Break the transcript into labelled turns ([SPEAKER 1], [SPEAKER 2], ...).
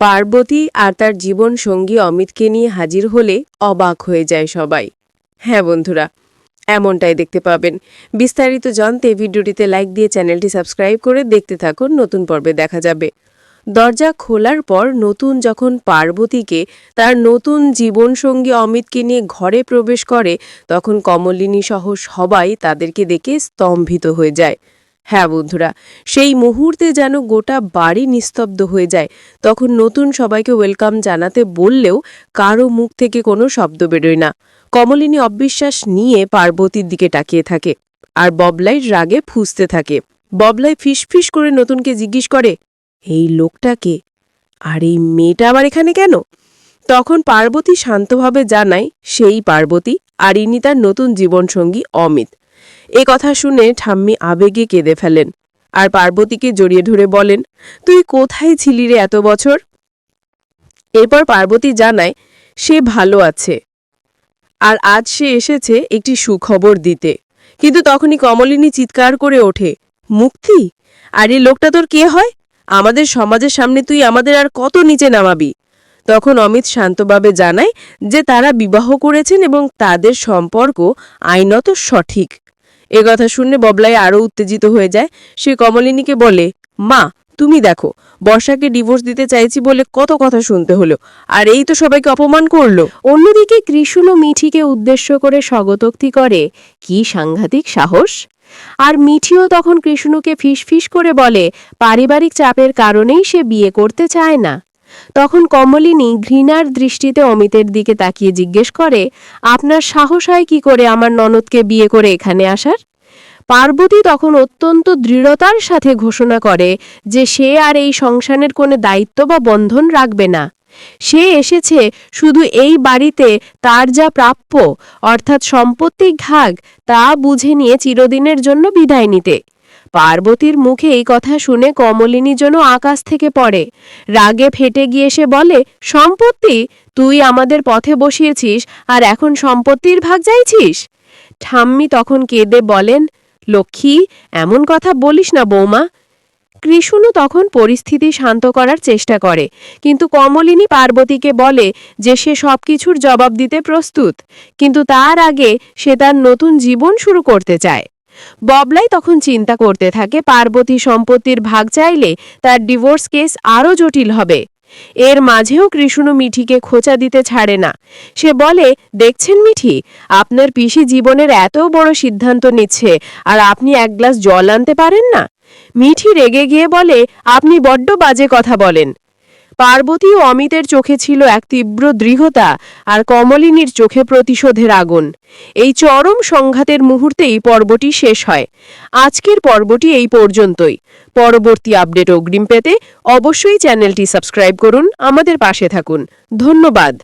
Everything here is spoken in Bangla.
[SPEAKER 1] পার্বতী আর তার জীবন সঙ্গী অমিতকে নিয়ে হাজির হলে অবাক হয়ে যায় সবাই। হ্যাঁ বন্ধুরা, এমনটাই দেখতে পাবেন। বিস্তারিত জানতে ভিডিওটিতে লাইক দিয়ে চ্যানেলটি সাবস্ক্রাইব করে দেখতে থাকুন, নতুন পর্বে দেখা যাবে। দরজা খোলার পর নতুন যখন পার্বতীকে তার নতুন জীবনসঙ্গী অমিতকে নিয়ে ঘরে প্রবেশ করে, তখন কমলিনী সহ সবাই তাদেরকে দেখে স্তম্ভিত হয়ে যায়। হ্যাঁ বন্ধুরা, সেই মুহূর্তে যেন গোটা বাড়ি নিস্তব্ধ হয়ে যায়। তখন নতুন সবাইকে ওয়েলকাম জানাতে বললেও কারও মুখ থেকে কোনো শব্দ বেরোয় না। কমলিনী অবিশ্বাস নিয়ে পার্বতীর দিকে তাকিয়ে থাকে আর ববলাই রাগে ফুঁসতে থাকে। ববলাই ফিসফিস করে নতুনকে জিজ্ঞেস করে, এই লোকটাকে আর এই মেয়েটা আবার এখানে কেন? তখন পার্বতী শান্তভাবে জানায়, সেই পার্বতী আর ইনি তার নতুন জীবনসঙ্গী অমিত। এ কথা শুনে ঠাম্মি আবেগে কেঁদে ফেলেন। আর পার্বতীকে জড়িয়ে ধরে বলেন, তুই কোথায় ছিলি রে এত বছর? এরপর পার্বতী জানায়, সে ভালো আছে। আর আজ সে এসেছে একটি সুখবর দিতে। কিন্তু তখনই কমলিনী চিৎকার করে ওঠে, মুক্তি? আর এই লোকটা তোর কে হয়? আমাদের সমাজের সামনে তুই আমাদের আর কত নিচে নামাবি? তখন অমিত শান্তভাবে জানায় যে তারা বিবাহ করেছেন এবং তাদের সম্পর্ক আইনত সঠিক। এ কথা শুনে ববলাই আরও উত্তেজিত হয়ে যায়। সে কমলিনীকে বলে, মা, তুমি দেখো, বর্ষাকে ডিভোর্স দিতে চাইছি বলে কত কথা শুনতে হলো, আর এই তো সবাইকে অপমান করল।
[SPEAKER 2] অন্যদিকে কৃষ্ণ মিঠিকে উদ্দেশ্য করে স্বগতোক্তি করে, কি সাংঘাতিক সাহস? আর মিঠিও তখন কৃষ্ণকে ফিসফিস করে বলে, পারিবারিক চাপের কারণেই সে বিয়ে করতে চায় না। তখন কমলিনী ঘৃণার দৃষ্টিতে অমিতের দিকে তাকিয়ে জিজ্ঞেস করে, আপনার সাহস হয় কি করে আমার ননদকে বিয়ে করে এখানে আসার? পার্বতী তখন অত্যন্ত দৃঢ়তার সাথে ঘোষণা করে যে সে আর এই সংসারের কোনো দায়িত্ব বা বন্ধন রাখবে না। সে এসেছে শুধু এই বাড়িতে তার যা প্রাপ্য, অর্থাৎ সম্পত্তি ঘাগ, তা বুঝে নিয়ে চিরদিনের জন্য বিদায় নিতে। পার্বতীর মুখে এই কথা শুনে কমলিনী যেন আকাশ থেকে পড়ে। রাগে ফেটে গিয়ে সে বলে, সম্পত্তি? তুই আমাদের পথে বসিয়েছিস আর এখন সম্পত্তির ভাগ চাইছিস ঠাম্মি তখন কেঁদে বলেন, লক্ষ্মী, এমন কথা বলিস না বৌমা। কৃষ্ণ তখন পরিস্থিতি শান্ত করার চেষ্টা করে, কিন্তু কমলিনী পার্বতীকে বলে যে সে সবকিছুর জবাব দিতে প্রস্তুত, কিন্তু তার আগে সে তার নতুন জীবন শুরু করতে চায়। ববলাই তখন চিন্তা করতে থাকে, পার্বতী সম্পত্তির ভাগ চাইলে তার ডিভোর্স কেস আরও জটিল হবে। এর মাঝেও কৃষ্ণ মিঠিকে খোঁচা দিতে ছাড়ে না। সে বলে, দেখছেন মিঠি, আপনার পিসি জীবনের এত বড় সিদ্ধান্ত নিচ্ছে, আর আপনি এক গ্লাস জল আনতে পারেন না? মিঠি রেগে গিয়ে বলে, আপনি বড্ড বাজে কথা বলেন। পার্বতী ও অমিতের চোখে ছিল এক তীব্র দৃঢ়তা আর কমলিনীর চোখে প্রতিশোধের আগুন। এই চরম সংঘাতের মুহূর্তেই পর্বটি শেষ হয়। আজকের পর্বটি এই পর্যন্তই। পরবর্তী আপডেট অগ্রিম পেতে অবশ্যই চ্যানেলটি সাবস্ক্রাইব করুন, আমাদের পাশে থাকুন। ধন্যবাদ।